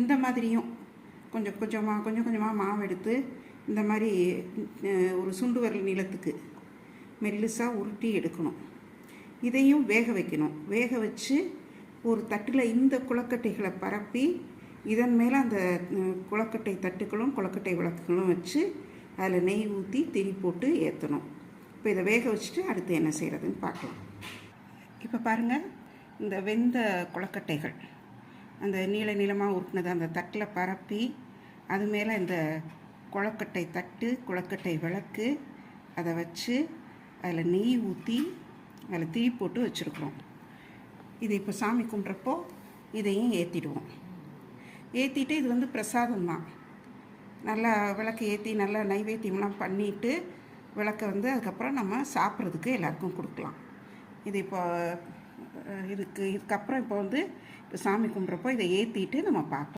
இந்த மாதிரியும் கொஞ்சம் கொஞ்சமாக கொஞ்சம் கொஞ்சமாக மாவு எடுத்து இந்த மாதிரி ஒரு சுண்டு விரல் நீளத்துக்கு மெல்லிசாக உருட்டி எடுக்கணும். இதையும் வேக வைக்கணும். வேக வச்சு ஒரு தட்டில் இந்த குளக்கட்டைகளை பரப்பி இதன் மேலே அந்த குளக்கட்டை தட்டுகளும் குளக்கட்டை விளக்குகளும் வச்சு அதில் நெய் ஊற்றி திரி போட்டு ஏற்றணும் இப்போ இதை வேக வச்சுட்டு அடுத்து என்ன செய்கிறதுன்னு பார்க்கலாம் இப்போ பாருங்கள் இந்த வெந்த குளக்கட்டைகள். அந்த நீள நீளமாக உருட்டினது அந்த தட்டில் பரப்பி அது மேலே இந்த குளக்கட்டை தட்டு குளக்கட்டை விளக்கு அதை வச்சு அதில் நெய் ஊற்றி அதில் தீ போட்டு வச்சுருக்குறோம். இது இப்போ சாமி கும்பிட்றப்போ இதையும் ஏற்றிடுவோம். ஏற்றிட்டு இது வந்து பிரசாதம் தான். நல்லா விளக்கு ஏற்றி நல்லா நைவேத்தியம்லாம் பண்ணிவிட்டு விளக்கை வந்து அதுக்கப்புறம் நம்ம சாப்பிட்றதுக்கு எல்லாருக்கும் கொடுக்கலாம். இது இப்போ இதுக்கு இதுக்கப்புறம் இப்போ வந்து இப்போ சாமி கும்பிட்றப்போ இதை ஏற்றிட்டு நம்ம பார்ப்போம்.